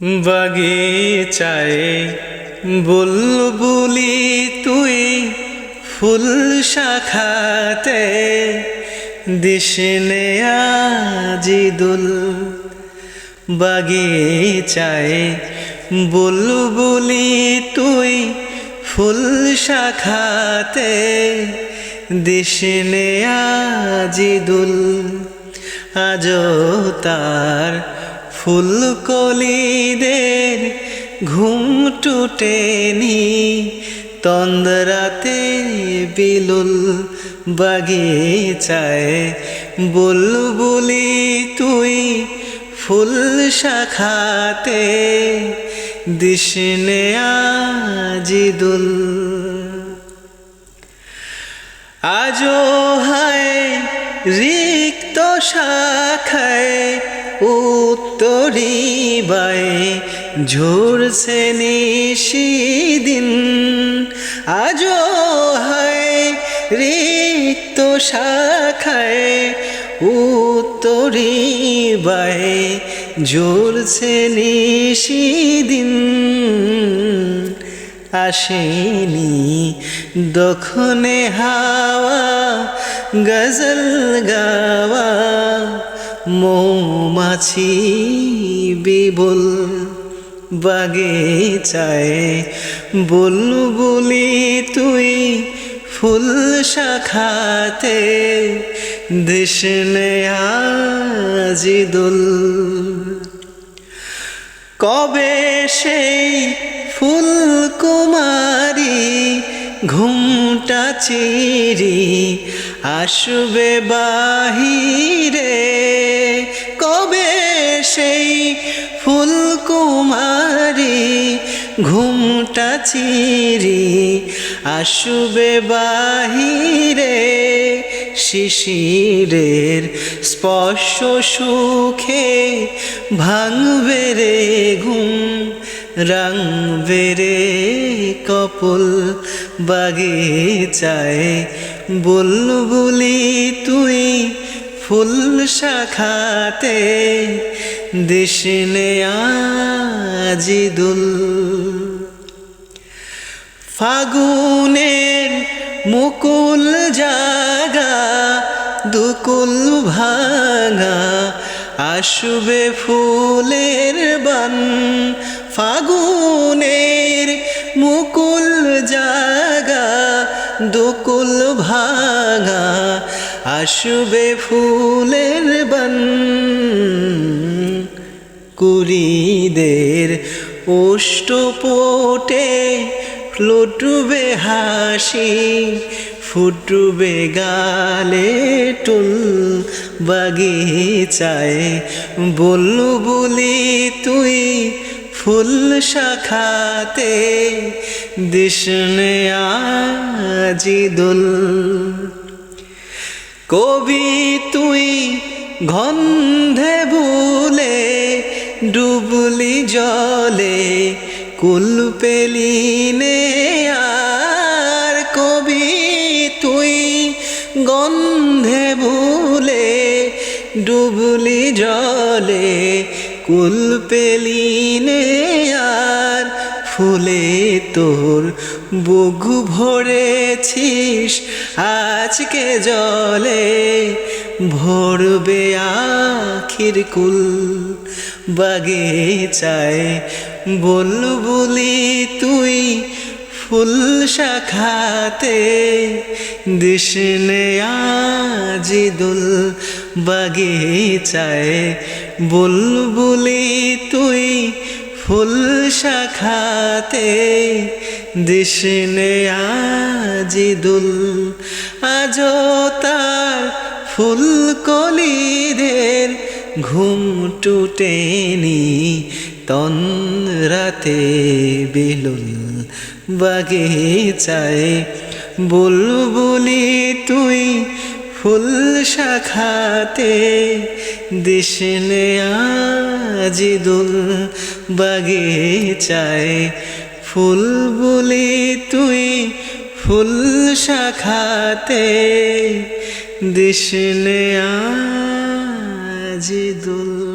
বাগিচায় বুলবুলি তুই ফুল শাখাতে দিশনে আজি দুল বাগিচায় বুলবুলি তুই ফুল শাখাতে দিশনে আজি দুল আজও তার ফুলকলিদের ঘুম টুটেনি, তন্দ্রাতে বিলুল বাগিচায়। বুলবুলি তুই ফুল শাখাতে দিশনে আজিদুল। আজও হায় রিক্ত শাখায় উত্তরি বাই ঝরছে নিশিদিন আজও হায় রিক্ত শাখায় উত্তরি বাই ঝরছে নিশিদিন আসেনি দখনে হাওয়া, গজল গাওয়া মৌমাছি বিবুল বাগিচায় বুলবুলি তুই ফুল শাখাতে দেশনে আজিদুল। কবে সেই ফুল কুমারী ঘুমটা চিরি, আসবে বাহিরে ঘুমটা চিরি আসবে বাহিরে শিশিরের স্পর্শ সুখে ভাঙবে রে ঘুম, রাঙবে রে কপল বাগিচায়। বুলবুলি তুই ফুল শাখাতে দিশনে আজিদুল। ফাগুনের মুকুল জাগা, দুকুল ভাঙা, আসবে ফুলের বান। ফাগুনের মুকুল জাগা, দুকুল ভাঙা, আসবে ফুলের বান। কুড়িদের ওষ্ঠপোটে লুটবে হাসি, ফুটবে গালে টুল বাগিচায়। বললু বলি, তুই ফুল শাখাতে দিশনে আজি দোল। কবি তুই গন্ধে ভুলে, ডুবলি জলে কুল পেলি নে আর কবি তুই গন্ধে ভুলে ডুবলি জলে কুল পেলি নে আর ফুলে তোর বুক ভরেছিস আজকে জলে ভরবে আখির কুল বাগিচায় বলবুলি তুই ফুল শাখাতে দিশনে আজিদুল বাগিচায়। বুলবুলি তুই ফুল শাখাতে দিশনে আজিদুল। আজ তার ফুল কলিদের ঘুম টুটেনি। তন রাতে বিলুল বাগিচায় বুলবুলি তুই ফুল শাখাতে দিশনে আজিদুল বাগিচায় ফুল বলি তুই ফুল শাখাতে দিশনে আজিদুল